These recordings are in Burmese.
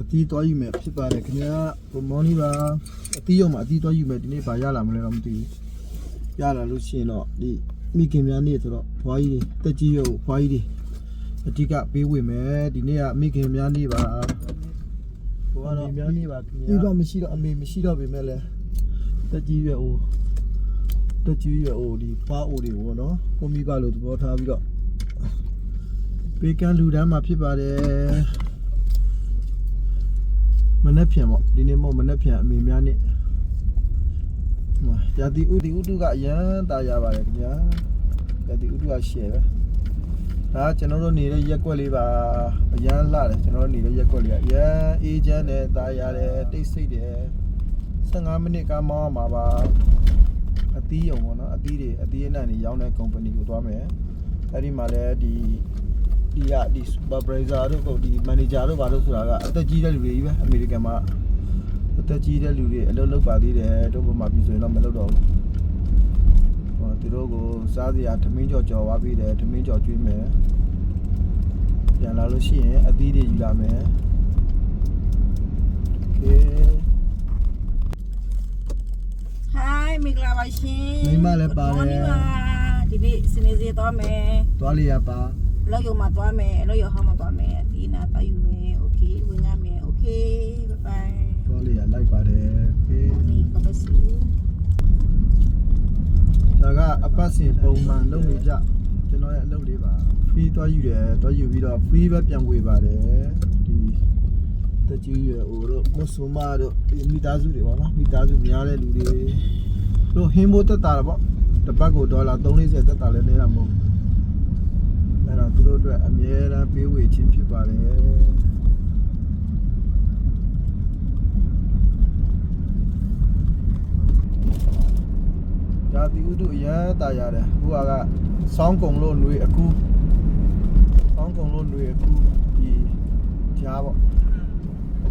အတီးသွားယူမယ်ဖြစ်ပါတယ်ခင်ဗျာဘုံမောင်းလေးပါအတီးရုံမှာအတီးသွားယူမယ်ဒီနေ့ဘာရလာမလဲတော့မသိဘူးရလာလို့ရှိရင်တော့ဒီမိခင်များနေ့ဆိုတော့ဘွားကြီးတွေတက်ကြီးရုပ်ဘွားကြီးတွေအတိကပေးဝေမယ်ဒီနေ့ကမိခင်များနေ့ပါဘွားတော့များနေ့ပါခင်ဗျာဒီကမရှိတော့အမေမရှိတော့ပေမဲ့လည်းတက်ကြီးရွယ်ဟိုတက်ကြီးရွယ်ဟိုဒီဖွားအိုတွေပေါ့နော်ကိုမိဘလို့သဘောထားပြီးတော့ပေးကမ်းလူတန်းမှာဖြစ်ပါတယ် မနေ့ပြန်ပေါ့ဒီနေ့မဟုတ်မနေ့ပြန်အမေများနေ့ဟိုမှာရာတီဥတီဥတုကအရန်တာရပါတယ်ခင်ဗျာရာတီဥတုကရှယ်ပဲဒါကကျွန်တော်တို့နေတဲ့ရက်ကွက်လေးပါအရန်လှတယ်ကျွန်တော်တို့နေတဲ့ရက်ကွက်လေးကအရန်အေးချမ်းတယ်တာရတယ်တိတ်ဆိတ်တယ်15မိနစ်ကမောင်းရမှာပါအသီးရုံပေါ့နော်အသီးတွေအသီးအနှံ့တွေရောင်းတဲ့ company ကိုသွားမယ်အဲ့ဒီမှာလည်းဒီ ဒီကဒီ supervisor တို့ဟုတ်ဒီ manager တို့ဘာလို့ဆိုတာကအသက်ကြီးတဲ့လူတွေကြီးပဲအမေရိကန်မှာအသက်ကြီးတဲ့လူတွေအလုပ်လုပ်ပါသေးတယ်တို့ဘက်မှာပြည်ဆိုရင်တော့မလုပ်တော့ဘူးဟောသူတို့ကိုစားစရာထမင်းကြော်ကြော်ဝါပေးတယ်ထမင်းကြော်ကျွေးမယ်ပြန်လာလို့ရှိရင်အသီးတွေယူလာမယ်โอเค ဟိုင်းမင်္ဂလာပါရှင် မိမလည်းပါတယ် Good morning ပါဒီနေ့စနေစီသွားမယ် သွားလိုက်ရပါ လောက်ရုံမှာသွားမယ်လောက်ရုံဟောင်းမှာသွားမယ်ဒီနာသွားယူမယ်โอเคဝင်ရမယ်โอเคဘိုင်ဘိုင် သွားလိုက်ရလိုက်ပါတယ်โอเค ဒီကပတ်စီ ဒါကအပတ်စဉ်ပုံမှန်လုပ်နေကြကျွန်တော်ရဲ့အလုပ်လေးပါ free သွားယူတယ်သွားယူပြီးတော့ free ပဲပြန်ဝေပါတယ်ဒီတကြီးရွယ်အိုတို့မဆွမာတို့ဒီမိသားစုတွေပေါ့နော်မိသားစုများတဲ့လူတွေတို့ဟင်းဖို့တက်တာပေါ့တစ်ပတ်ကိုဒေါ်လာ340တက်တာလည်းနေတာမဟုတ်ဘူး အဲ့တော့သူတို့အတွက်အမြဲတမ်းပေးဝေခြင်းဖြစ်ပါတယ်ဒါတီဥတို့အရန်တာရတယ်ဟိုကစောင်းကုံလို့ຫນွေအခုစောင်းကုံလို့ຫນွေအခုဒီကြားပေါ့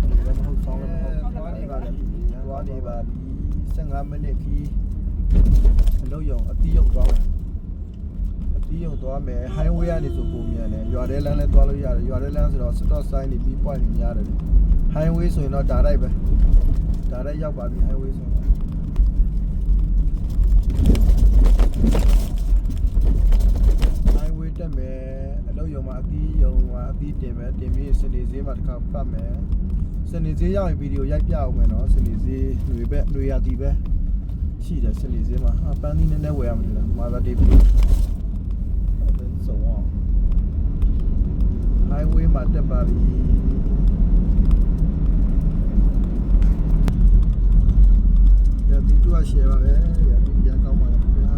ဒီလည်းမဟုတ်စောင်းလည်းမဟုတ်သွားနေပါပြီသွားနေပါပြီ15မိနစ်ခီးအလုံးယုံအတီးယုံသွားမယ် အတီးယုံသွားမယ် highway ကနေဆိုပုံမြန်တယ်ရွာထဲလမ်းလည်းသွားလို့ရတယ်ရွာထဲလမ်းဆိုတော့ stop sign တွေ B point တွေများတယ် highway ဆိုရင်တော့ဒါရိုက်ပဲဒါရိုက်ရောက်ပါပြီ highway ဆိုတော့ highway တက်မယ်အလုပ်ရုံမှာအသီးရုံမှာအသီးတင်မယ်တင်ပြီးစနေဈေးမှာတစ်ခါပတ်မယ်စနေဈေးရောက်ရင်ဗီဒီယိုရိုက်ပြအောင်မယ်နော်စနေဈေးတွေပဲတွေရတီပဲရှိတယ်စနေဈေးမှာအပန်းသီးနည်းနည်းဝယ်ရမှာလားမာသာဒေးပြီအဲ့ဒါဆိုအောင် highway မှာတက်ပါပြီရတီတူအရှယ်ပါပဲရတီရကောင်းပါလားခင်ဗျာ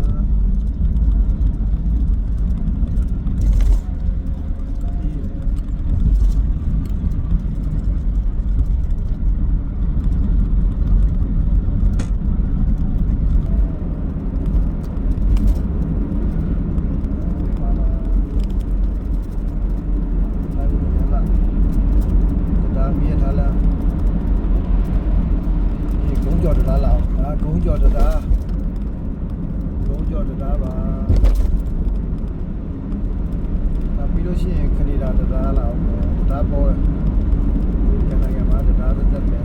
ဒါမြေထားလားဒီကုန်းကျော်တရားလားဒါကုန်းကျော်တရားကုန်းကျော်တရားပါဒါပြီးလို့ရှိရင်ခရီးလာတရားလားတရားပေါ်တယ်ဒီကနေ့ကမှတရားသက်သက်ပဲ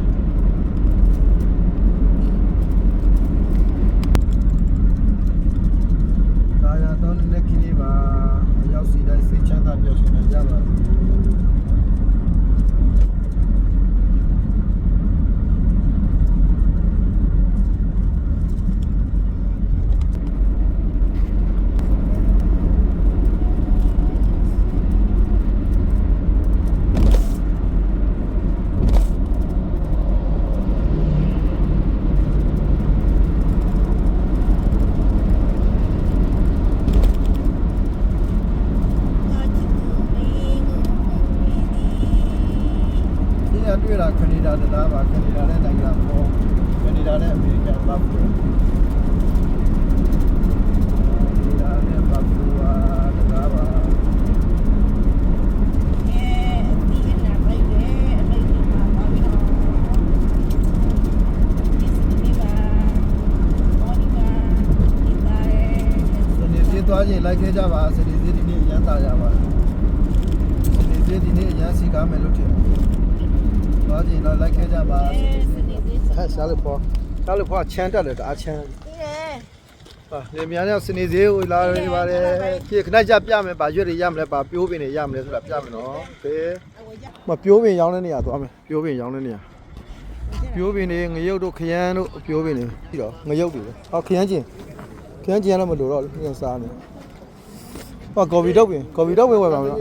ဒါရတော့လက်ခင်းလေးပါရောက်စီတိုင်းစိတ်ချမ်းသာပျော်ရွှင်နေကြပါစေ ဒီကတွေ့တာကနေဒါတရားပါကနေဒါနဲ့နိုင်ငံပေါ်ကနေဒါနဲ့အမေရိကန်ပတ်ဖို့ကနေဒါနဲ့ပတ်ဖို့ပါတရားပါ အဲဒီနာဘိုင်လေအလေးဒီမှာပါပြီးတော့ဒီစနေပါမော်နီကာဒီတာရဲ စနေစည်းသွားခြင်း လိုက်ခဲ့ကြပါစနေစေးဒီနေ့ရမ်းသာကြပါစနေစေးဒီနေ့ရမ်းစီကားမယ်လို့ထင်တယ်။ဘာကြည့်တော့လိုက်ခဲ့ကြပါစနေစေးဟဲ့ရှာလို့ပေါ်ရှာလို့ပေါ်ချမ်းတက်လေတအားချမ်းပါလေမြန်ရောက်စနေစေးကိုလာရပါတယ်ခေခဏကြပြမယ်ပါရွက်တွေရမလဲပါပြိုးပင်တွေရမလဲဆိုတာပြမယ်နော်ခေမပြိုးပင်ရောင်းတဲ့နေရာသွားမယ်ပြိုးပင်ရောင်းတဲ့နေရာပြိုးပင်တွေငရုတ်တို့ခရမ်းတို့ပြိုးပင်တွေပြီးတော့ငရုတ်တွေဟောခရမ်းကျင်ခရမ်းကျင်ရတော့မလို့တော့ခရမ်းစားနေ ဟောကော်ဖီတုပ်ပင်ကော်ဖီတုပ်ပင်ဝယ်ပါမလား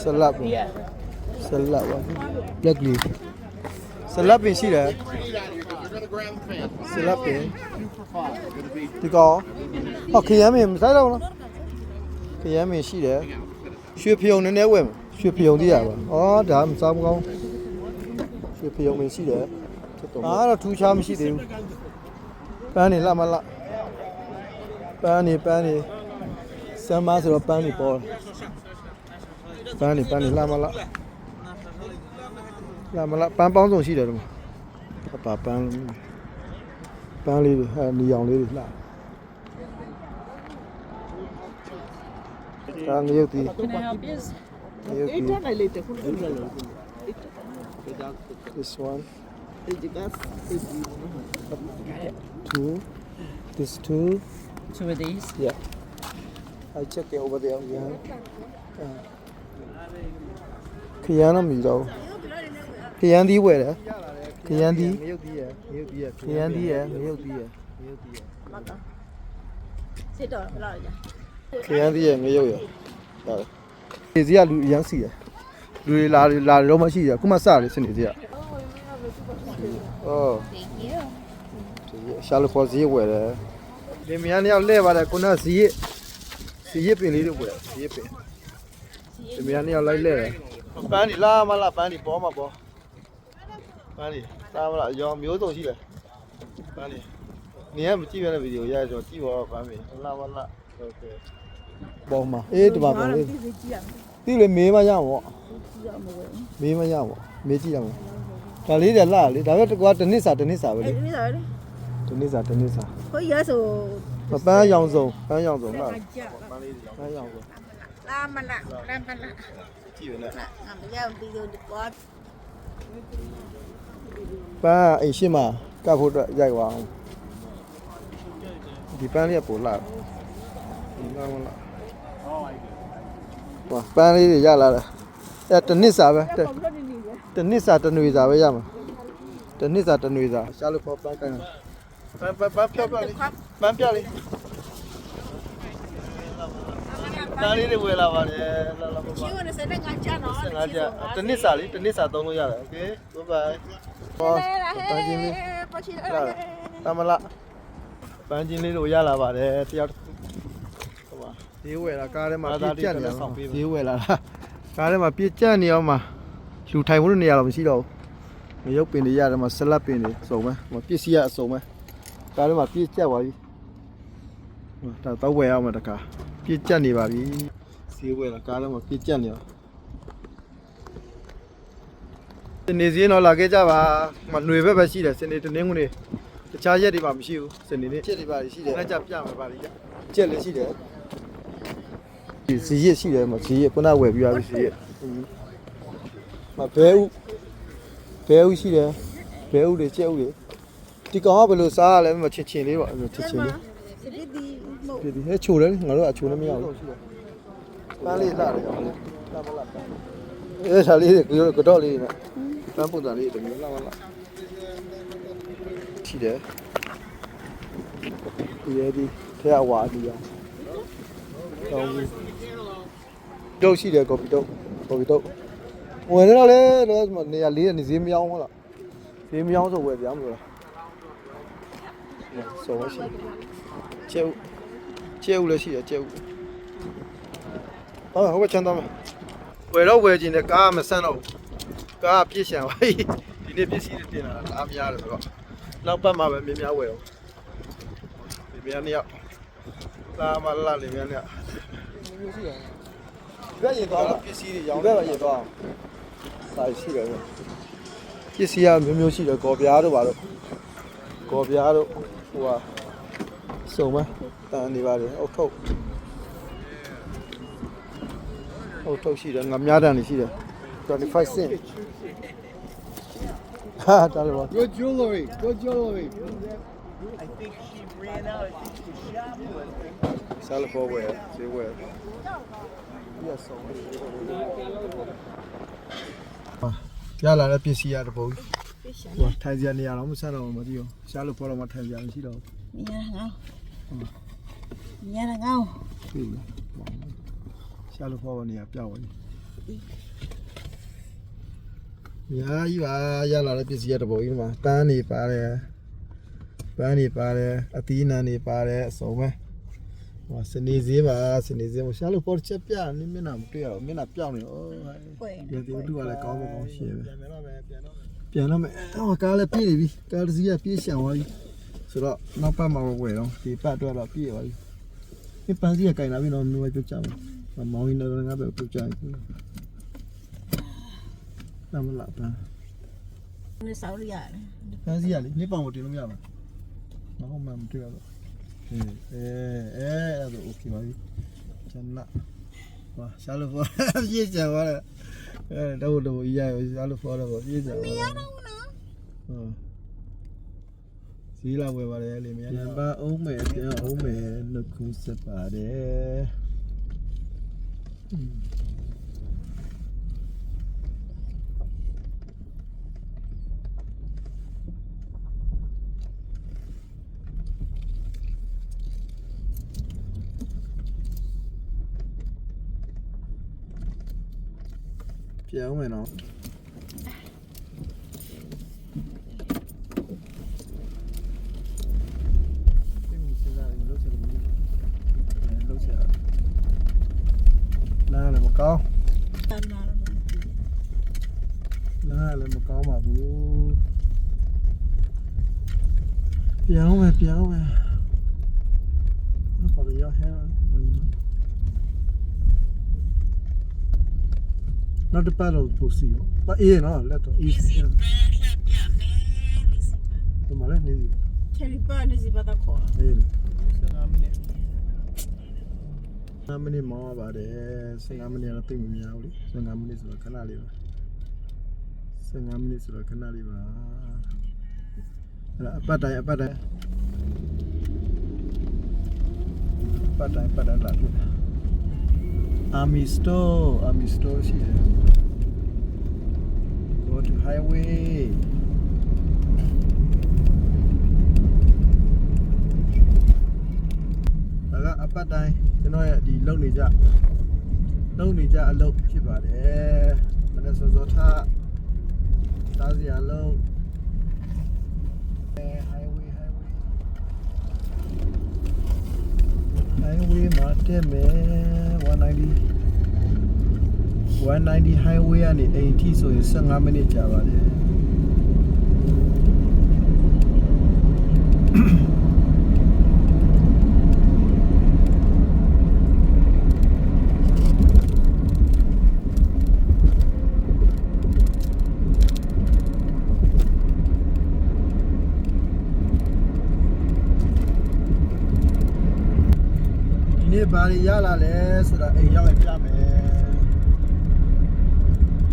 ဆလပ်ပင်ဆလပ်ပါလက်ကလေးဆလပ်ပင်ရှိတယ်ဆလပ်ပင်ဒီကောင်ဟောခရမ်းမင်းမစားတော့ဘူးနော်ခရမ်းမင်းရှိတယ်ရွှေဖယုံနည်းနည်းဝယ်မယ်ရွှေဖယုံတည်းရပါဩဒါမစားမကောင်းရွှေဖယုံမင်းရှိတယ် အားတော့ထူးခြားမရှိသေးဘူးပန်းနေလှမလား ပန်းနေပန်းနေစမ်းမဆိုတော့ပန်းနေပေါ်တယ်ပန်းနေပန်းနေလာမလားလာမလားပန်းပေါင်းစုံရှိတယ်တော့အပါပန်းပန်းလေးတွေအဲနီအောင်လေးတွေလှဒါငရုတ်တီ Can I help you? ငရုတ်တီ Ito na late ko. this one Ito two this two Two of these. yeah I check it over there yeah ခရမ်းတော့မြည်တော့ခရမ်းသီးဝယ်တယ်ခရမ်းသီးငရုတ်သီးရယ်ငရုတ်သီးရယ်ခရမ်းသီးရယ်ငရုတ်သီးရယ်ငရုတ်သီးရယ် Mata. Sito, wala ya. ခရမ်းသီးရဲ့ငရုတ်ရဟုတ်ဒီစီကလူအရန်စီရလူတွေလာလာတော့မရှိရခုမှစတယ်စနေစီကအော် Thank you. ဒီရှာလို့ခေါ်စီဝယ်တယ် ဒီမြန်ရောက်လဲပါတယ်ခုနဇီရစ်ဇီရစ်ပင်လေးတို့ကိုဇီရစ်ပင်ဒီမြန်ရောက်လိုက်လဲပန်းဒီလာမလားပန်းဒီပေါ်မှာပေါ်ပန်းဒီလာမလားရောမျိုးစုံရှိတယ်ပန်းဒီနေရမကြည့်ရတဲ့ဗီဒီယိုရရကျွန်တော်ကြည့်ပါတော့ပန်းဒီလာမလားဟုတ်ကဲ့ပေါ်မှာအေးဒီမှာပေါ်လေးတိလေမေးမရဘောမေးမရဘောမေးကြည့်ရမလားဒါလေးတယ်လှလေဒါပဲတကွာတနစ်စာတနစ်စာပဲလေတနစ်စာပဲလေ ဒီနေ့စားဒီနေ့စားဟိုရဆိုပန်းရောင်စုံပန်းရောင်စုံမှတ်ပန်းရောင်စုံလာမလာလာမလာကြည့်ရနော်ငါမရောက်ပြီးတော့တော့ပန်းအိမ်ရှိမှာကပ်ဖို့အတွက်ရိုက်ပါအောင်ဒီပန်းလေးကပိုလာဒီလာမလာဟောပန်းလေးတွေရလာတယ်အဲတနစ်စာပဲတနစ်စာတနွေစာပဲရမှာတနစ်စာတနွေစာရှားလို့ပေါ်ပန်းကန် ပန်းပန်းပန်းဖြောက်ပြလေး ပန်းပြလေးပန်းလေးတွေဝယ်လာပါတယ်လာလာပါပါ Cium ni saya ngaca no. 15ကျတနစ်စာလေးတနစ်စာသုံးလို့ရတယ်โอเคဘိုင်ဘိုင်ဟောပန်းချင်းလေး Pasti ရလာတမလားပန်းချင်းလေးတို့ရလာပါတယ်တယောက်တစ်ခုဟိုပါဈေးဝယ်လာကားထဲမှာပြည့်ကျက်နေအောင်ဈေးဝယ်လာတာကားထဲမှာပြည့်ကျက်နေအောင်မှာလူထိုင်ဖို့နေရာတော့မရှိတော့ဘူးမရုပ်ပင်တွေရတယ်မှာဆလတ်ပင်တွေစုံပဲဟိုပစ္စည်းရအစုံပဲ ကားထဲမှာပြည့်ကျက်သွားပြီဒါတော့ဝယ်အောင်မတကားပြည့်ကျက်နေပါပြီဈေးဝယ်လာကားတော့မပြည့်ကျက်နေအောင်စနေစင်းတော့လာခဲ့ကြပါမຫນွေဘက်ပဲရှိတယ်စနေတနင်္ဂနွေတခြားရက်တွေမှာမရှိဘူးစနေနေ့ကျက်တွေပါရှိတယ်အဲ့ကြပြမယ်ပါလိကျက်လည်းရှိတယ်ဒီဈေးရက်ရှိတယ်မဈေးရက်ခုနဝယ်ပြီးသွားပြီဈေးရက်မဘဲဥဘဲဥရှိတယ်ဘဲဥတွေကျက်ဥတွေ ဒီကောင်ကဘယ်လိုစားရလဲမချင်ချင်လေးပါချင်ချင်လေး Sedih di mau. ပြည်ဒီဟဲချိုတယ်ငါတို့ကအချိုလည်းမရဘူးပန်းလေးလှတယ်ကောင်လေးလှမလှပန်းအဲဒါလေးတွေကတော့လေးနဲ့ပန်းပုံစံလေးတွေမျိုးလှမလှချီတယ်ဒီရဒီထဲအဝါဒီအောင်တော့တော့ရှိတယ်ကော်ပီတော့ကော်ပီတော့ဝင်တော့လေတော့နေရာလေးနေဈေးမရောင်းဟုတ်လားဈေးမရောင်းဆိုဝယ်ပြမလို့လား ဆိုရှိကျဲကျဲဦးလည်းရှိတယ်ကျဲဦးဟောဟိုဘက်ချမ်းတော့ဝယ်တော့ဝယ်ခြင်းနဲ့ကားမဆန်းတော့ကားပြည့်ရှံပါဒီနေ့ပစ္စည်းတွေတင်လာတာအားများတယ်ဆိုတော့နောက်ပတ်မှာပဲမြင်များဝယ်အောင်ဒီမြန်နေရောက်လာမလာလေမြန်နေရောက်ဒီဘက်ရင်သွားပစ္စည်းတွေရောင်းဒီဘက်ပဲရင်သွားစာရှိတယ်ပစ္စည်းကမျိုးမျိုးရှိတယ်ကော်ပြားတို့ပါတော့ကော်ပြားတို့ ဟိုဟာစုံမတန်နေပါတယ်အုတ်ထုတ်အဟုတ်ထုတ်ရှိတယ်ငါများတန်နေရှိတယ်25 cent ဟာတာလို့ Good jewelry. Good jewelry. I think she ran out. I think she shot one. ဆာလပေါ်ဝဲဈေးဝဲ yes ရလာတဲ့ပစ္စည်းရတပုံကြီးပြရှာ ဟိုထိုင်စရာနေရာတော့မဆက်တော့ဘူးမသိဘူးရှားလို့ပေါ်တော့မှထိုင်စရာမရှိတော့မြင်ရငောင်းမြင်ရငောင်းဘူးပြီရှားလို့ပေါ်နေရပြောက်ဝင်ညာကြီးပါရလာတဲ့ပစ္စည်းရတပုံကြီးမှာပန်းနေပါတယ်ပန်းနေပါတယ်အသီးနှံနေပါတယ်အစုံပဲဟိုစနေစည်းပါစနေစည်းမရှားလို့ပေါ်ချက်ပြနေမျက်နှာမတွေ့ရဘူးမျက်နှာပြောင်းနေဩဟဲ့ပွဲရတဲ့သူကလည်းကောင်းမကောင်းရှိရပဲပြန်တော့မယ်ပြန်တော့မယ် ပြန်တော့မယ်အော်ကားလည်းပြည့်နေပြီကားတစ်စီးကပြည့်ရှံသွားပြီဆိုတော့နောက်ပတ်မှာဝယ်တော့ဒီပတ်အတွက်တော့ပြည့်သွားပြီဒီပန်းစီကကင်လာပြီတော့မျိုးပဲပြုတ်ကြမှာမောင်းရင်းတော့ငါပဲပြုတ်ကြရင်နမလာပန်းနေဆောက်ရရတယ်ပန်းစီကလေနှစ်ပေါင်ကိုတင်လို့မရပါဘူးမဟုတ်မှမတွေ့ရတော့အေးအေးအဲ့ဒါဆို okay ပါပြီကျွန်တော် 哇，下路坡别讲完了，哎，都都一样，下路坡了，别讲完了。 ဟုတ်နော် ဟုတ်စီလာဝယ်ပါတယ်လေမြန်ပြန်ပါအောင်မယ်ပြန်အောင်မယ်နှုတ်ခုဆက်ပါတယ် ပြန်အောင်မယ်နော်စိတ်ဝင်စားတယ်မလို့ဆက်လို့မလို့အဲလို့ဆက်နားလည်းမကောင်းတန်လာတော့နားလည်းမကောင်းပါဘူးပြောင်းမယ်ပြောင်းမယ်ဘာလို့ရဟဲ့ နောက်တစ်ပတ်တော့ပို့စီရောပါအေးနော်လက်တော့အေးစီဒီမှာလည်းနေစီချယ်ရီပါနေစီပါတော့ခေါ်အေး15မိနစ်15မိနစ်မောင်းပါတယ်15မိနစ်တော့တိတ်မများဘူးလေ15မိနစ်ဆိုတော့ခဏလေးပါ15မိနစ်ဆိုတော့ခဏလေးပါအဲ့ဒါအပတ်တိုင်းအပတ်တိုင်းအပတ်တိုင်းအပတ်တိုင်းလာပြီ Army store Army store ရှိတယ် Go to highway ဒါကအပတ်တိုင်းကျွန်တော်ရဲ့ဒီလုံနေကြလုံနေကြအလုပ်ဖြစ်ပါတယ်မနေ့စောစောထားစားစရာလုံးအဲ highway highway highway မှာတက်မယ်190 190 highway ကနေအိမ်ထိဆိုရင်15မိနစ်ကြာပါတယ်ဒီနေ့ ဘာတွေရလာလဲဆိုတာအိမ်ရောက်ရင်ပြမယ်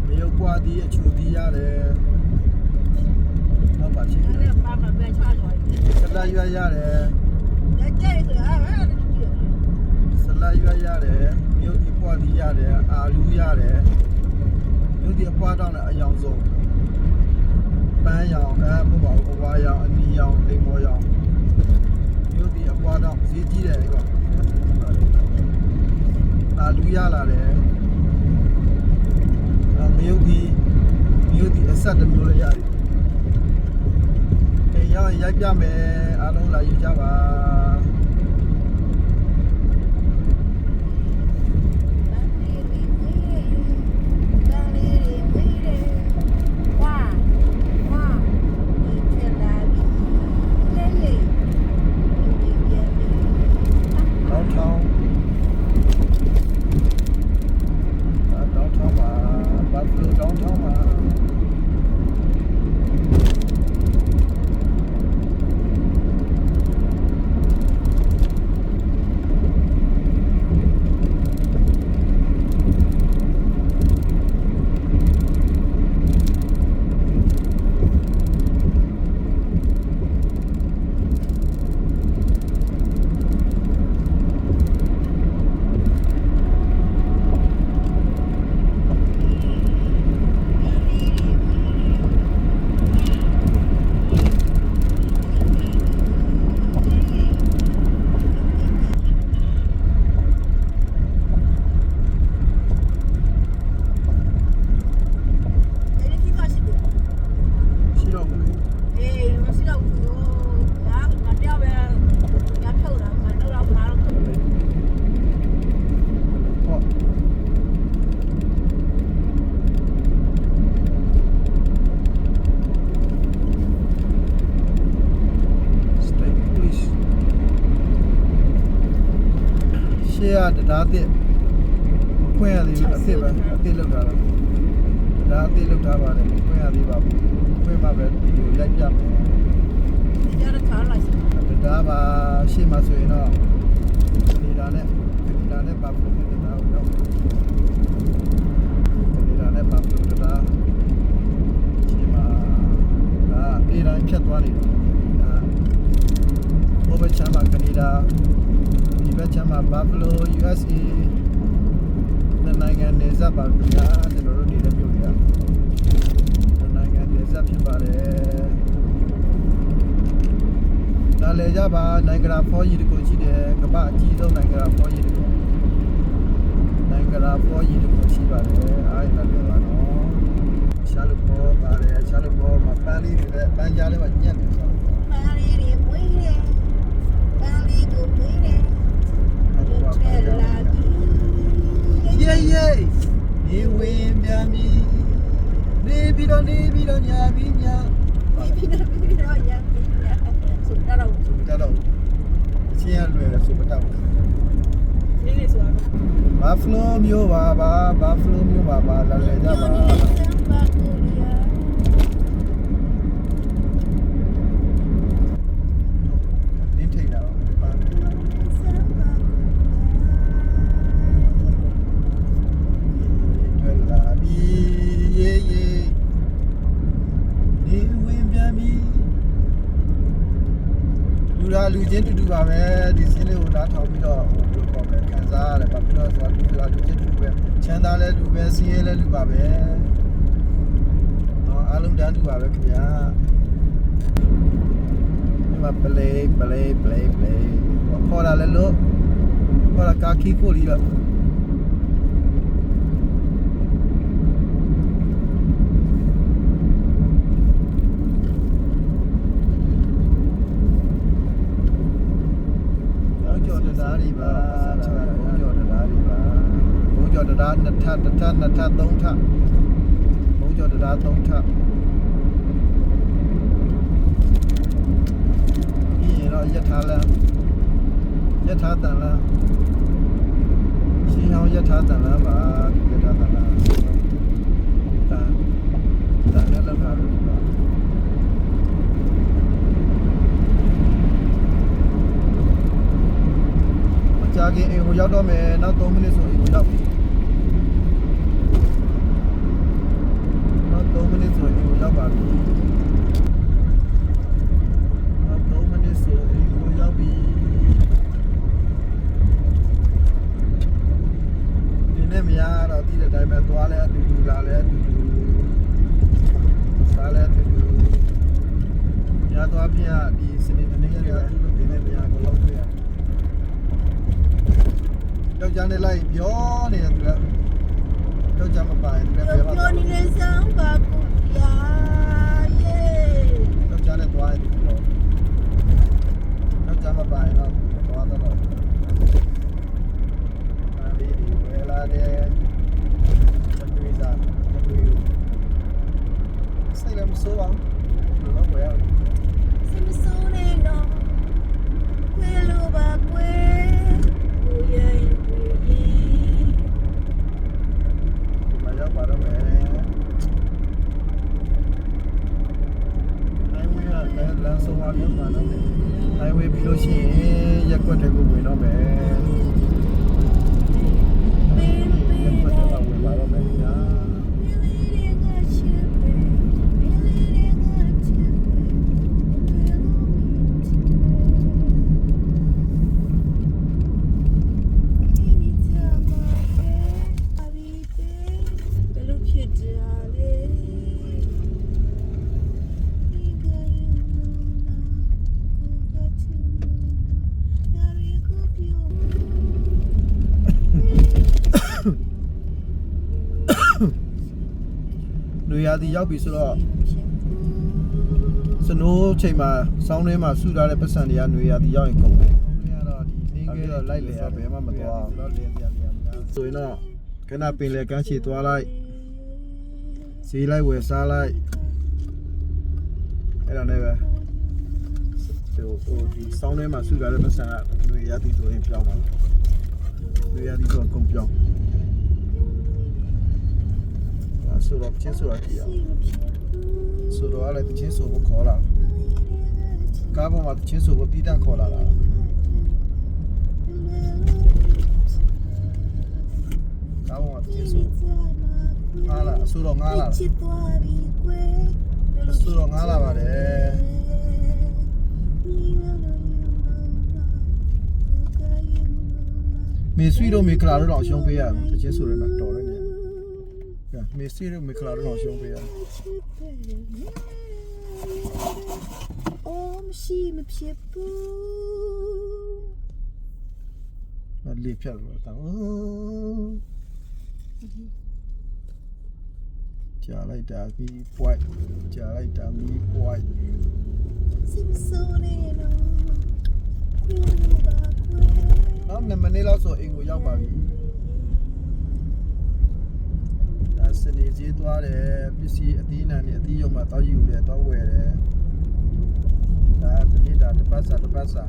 မရုပ်ကွာဒီအချူဒီရတယ်ဟုတ်ပါရှိအဲ့တယ်ဒါပါပါပဲချာချာဆလာရွက်ရတယ်လက်ကျဲဆိုအဲ့ဒါတည်းဆလာရွက်ရတယ်မြုပ်ဒီပွားဒီရတယ်အာလူရတယ်မြုပ်ဒီအပွားတောင်းတဲ့အယောင်ဆုံးပန်းရောင်အဲမဟုတ်ပါဘူးအဝါရောင်အနီရောင်လိမ္မောရောင်မြုပ်ဒီအပွားတောင်းဈေးကြီးတယ်ကွာ အာလူရလာတယ်အမြုပ်ဒီမြုပ်ဒီအဆက်တစ်မျိုးလေးရတယ်ခင်ရအောင်ရိုက်ပြမယ်အားလုံးလာယူကြပါ downtown အာ downtown မှာ Buffalo downtown မှာ ရှေ့က တရားအစ်မခွင့်ရသေးဘူးအစ်ပဲအစ်လောက်တာလားတရားအစ်လောက်ထားပါတယ်မခွင့်ရသေးပါဘူးခွင့်မှပဲဗီဒီယိုရိုက်ပြမယ်ဒီကြတော့ထားလိုက်စမ်းတရားပါရှေ့မှာဆိုရင်တော့ကနေဒါနဲ့ကနေဒါနဲ့ပါဖို့တရားကိုတော့ကနေဒါနဲ့ပါဖို့တရားရှေ့မှာဒါအေးတိုင်းဖြတ်သွားနေတယ်ဒါဘိုဘချမ်းမှာကနေဒါဒီဘက်ချမ်းမှာ Buffalo USA နှစ်နိုင်ငံနေဆက် ပါခင်ဗျာကျွန်တော်တို့နေတဲ့မြို့တွေကနှစ်နိုင်ငံနေဆက်ဖြစ်ပါတယ်ဒါလေကြပါနိုင်ငံရာဖော်ရီတကိုရှိတယ်ကမ္ဘာအကြီးဆုံးနိုင်ငံရာဖော်ရီတကိုနိုင်ငံရာဖော်ရီတကိုရှိပါတယ်အားရလည်းပါနော်ရှာလို့ပေါ်ပါတယ်ရှာလို့ပေါ်မှာပန်းလေးတွေနဲ့ပန်းကြားလေးမှာညက်နေစားပါရီရီမွေးတယ်ပါရီကိုမွေးတယ်ဟုတ်ပါချဲပါလာကြီးယေယေ နေဝင်ပြန်ပြီနေပြီးတော့နေပြီးတော့ညာပြီးညာဒီပြနေပြီးတော့ရပြီဆိုတော့ဆိုမတတ်တော့အချင်းရလွယ်တယ်ဆိုမတတ်ဘူးဒီနေ့ဆိုတော့ဘာဖလိုမျိုးပါပါဘာဖလိုမျိုးပါပါလာလေကြပါနင်းထိတ်တာပါထွက်လာပြီယေယေနေဝင်ပြန်ပြီလူလာလူချင်းတူတူပါပဲဒီစင်းလေးကိုနားထောင်ပြီးတော့ဟိုဘယ်လိုပေါ့လဲခံစားရ တယ်ဘာဖြစ်လို့ဆိုတော့လူလာလူချင်းတူတူပဲချမ်းသာလဲလူပဲစင်းရဲလဲလူပါပဲတော့အားလုံးတန်းတူပါပဲခင်ဗျာဒီမှာ play play play play ခေါ်လာလဲလို့ခေါ်လာကာကီကိုလီတော့ ဘုံကျော်တရားတွေပါဘုံကျော်တရားတွေပါဘုံကျော် တရားနှစ်ထပ်တစ်ထပ်နှစ်ထပ်သုံးထပ်ဘုံကျော်တရားသုံးထပ်ဒီရင်တော့ယထာလန်းယထာတန်လန်းရှင်းအောင်ယထာတန်လန်းပါယထာတန်လန်းတန်တန်နဲ့လောက်တာလို့ပါမကြခင်အိမ်ကိုရောက်တော့မယ်နောက်3မိနစ်ဆိုအိမ်ကိုရောက်ပြီ သီရောက်ပြီဆိုတော့စနိုးချိန်မှာစောင်းထဲမှာဆူထားတဲ့ပတ်စံတွေကနွေရာသီရောက်ရင်ကုန်တယ်။အဲ့တော့လိုက်လေရဘယ်မှမသွားဘူးဆိုရင်တော့ခဏပင်လေကမ်းခြေသွားလိုက်ဈေးလိုက်ဝယ်စားလိုက်အဲ့တော့လည်းပဲဟိုဟိုဒီစောင်းထဲမှာဆူထားတဲ့ပတ်စံကနွေရာသီဆိုရင်ပြောင်းပါဘူး။နွေရာသီဆိုကုန်ပြောင်း ဆိုတော့ချင်းဆိုတာကြည့်ရအောင်ဆိုတော့အဲ့လေချင်းဆိုဖို့ခေါ်လာကားပေါ်မှာချင်းဆိုဖို့တီးတန့်ခေါ်လာတာကားပေါ်မှာချင်းဆိုငားလာအဆိုတော့ငားလာအဆိုတော့ငားလာပါတယ်မေဆွီတို့မေခလာတို့တော့ရှုံးပေးရတချင်းဆိုရမှာတော်တယ်နေကဲ မေဆွီတို့မေခလာတို့တော့ရှုံးပေးရ哦，မရှိမဖြစ်ဘူးမလေးဖြတ်လို့တောင်းကြာလိုက်တာပြီး point ကြာလိုက်တာမီ point စင်ဆိုနေနော်ကွေးလို့ပါကွေးနောက်2မိနစ်လောက်ဆိုအိမ်ကိုရောက်ပါပြီဒါ စနေဈေးသွားတယ်ပစ္စည်းအသီးနှံတွေအသီးရောမှာတောက်ယူတယ်တောက်ဝယ်တယ်ဒါတနေ့ဒါတပတ်စာတပတ်စာ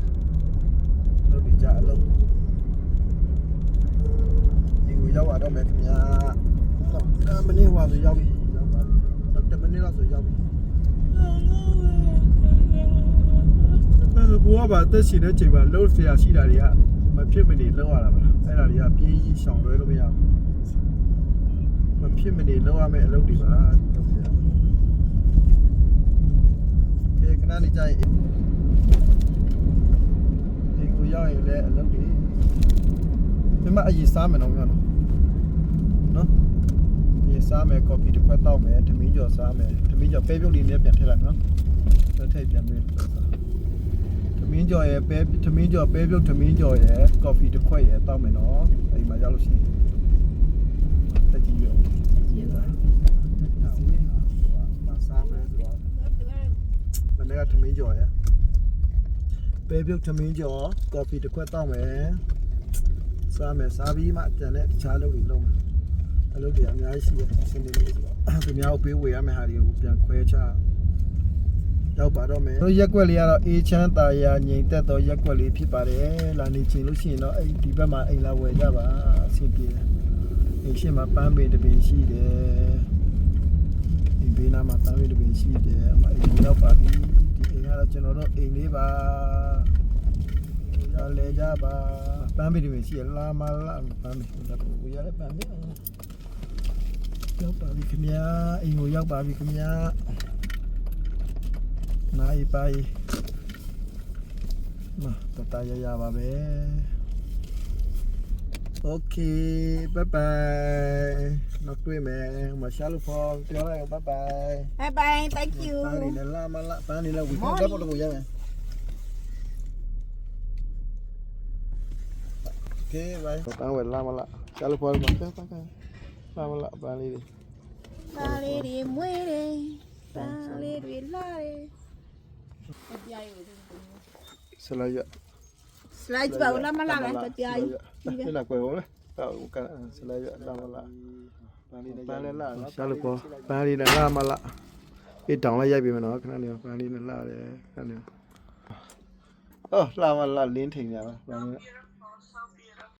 လုပ်ပြီးကြအလုပ်ဒီကိုရောက်လာတော့မယ်ခင်ဗျာတော့မနေ့ကဆိုရောက်ပြီရောက်ပါပြီတော့တမနေ့လောက်ဆိုရောက်ပြီဘယ်လိုဘာသက်ရှိတဲ့ချိန်မှာလှုပ်ဆရာရှိတာတွေကမဖြစ်မနေလောက်ရတာပါအဲ့ဒါတွေကပြေးကြီးရှောင်လွဲလို့မရဘူး မဖြစ်မနေလုပ်ရမယ့်အလုပ်တွေပါဟုတ်ကဲ့။ဒီခဏလေးကြာရင်ဒီကိုရောက်ရင်လည်းအလုပ်တွေဒီမှာအရင်စားမယ်တော့ပြောနော်။နော်။ဒီစားမယ်ကော်ဖီတစ်ခွက်တောက်မယ်ဓမီကျော်စားမယ်ဓမီကျော်ပဲပြုတ်လေးနဲ့ပြန်ထည့်လိုက်နော်။ဆက်ထည့်ပြန်ပြီးမင်းကျော်ရဲ့ပဲသမင်းကျော်ပဲပြုတ်သမင်းကျော်ရဲ့ကော်ဖီတစ်ခွက်ရဲ့တောက်မယ်နော်အဲဒီမှာရောက်လို့ရှိရင်တက်ကြည့်ရအောင် နေ့ကထမင်းကြော်ရယ်ပဲပြုတ်ထမင်းကြော်ကော်ဖီတစ်ခွက်တောက်မယ်စားမယ်စားပြီးမှကျန်တဲ့တခြားအလုပ်တွေလုပ်မယ်အလုပ်တွေအများကြီးရှိတယ်စနေနေ့ဆိုတော့သူများကိုပေးဝေရမယ့်ဟာတွေကိုပြန်ခွဲချရောက်ပါတော့မယ်တို့ရက်ွက်လေးကတော့အေးချမ်းတာယာငြိမ်သက်သောရက်ွက်လေးဖြစ်ပါတယ်လာနေချင်လို့ရှိရင်တော့အဲ့ဒီဘက်မှာအိမ်လာဝယ်ကြပါအဆင်ပြေတယ်အိမ်ရှိမှာပန်းပင်တစ်ပင်ရှိတယ်ဒီ ဘေးနားမှာပန်းပင်တစ်ပင်ရှိတယ်အမအိမ်ကိုရောက်ပါပြီဒီအိမ်ကတော့ကျွန်တော်တို့အိမ်လေးပါရောက်လေကြပါပန်းပင်တစ်ပင်ရှိရလာမလာပန်းပင်တော့ကိုရတဲ့ပန်းပင်ရောက်ပါပြီခင်ဗျာအိမ်ကိုရောက်ပါပြီခင်ဗျာနိုင်ပါ යි မတတရရပါ ok bye bye. Nó quê mẹ mà xa lúc phong cho lại bye bye. Bye bye thank you. ta đi là mà là ta đi là quỷ phong gấp một đồng mẹ. Ok bye. Ta về là mà là xa lúc phong mà chắc ta cái. Là mà là ba đi. Đi ba đi. Selamat. ပန်းလေးတွေပါလေးတွေမွေးတယ်ပါလေးတွေလာတယ်ဆလိုက်ရ slide ပါဦးလာမလာပဲတရားကြီးဒီလာကွယ်ဟောလေတော့ကဆလိုက်ရလာမလာပန်းလေးနဲ့ပန်းလေးလာရှာလို့ဖော်ပန်းလေးနဲ့လာမလာအေးတောင်လိုက်ရိုက်ပြီမနော်ခဏလေးပန်းလေးနဲ့လာတယ်ခဏလေးအော်လာမလာလင်းထိန်ကြပါပန်းလေး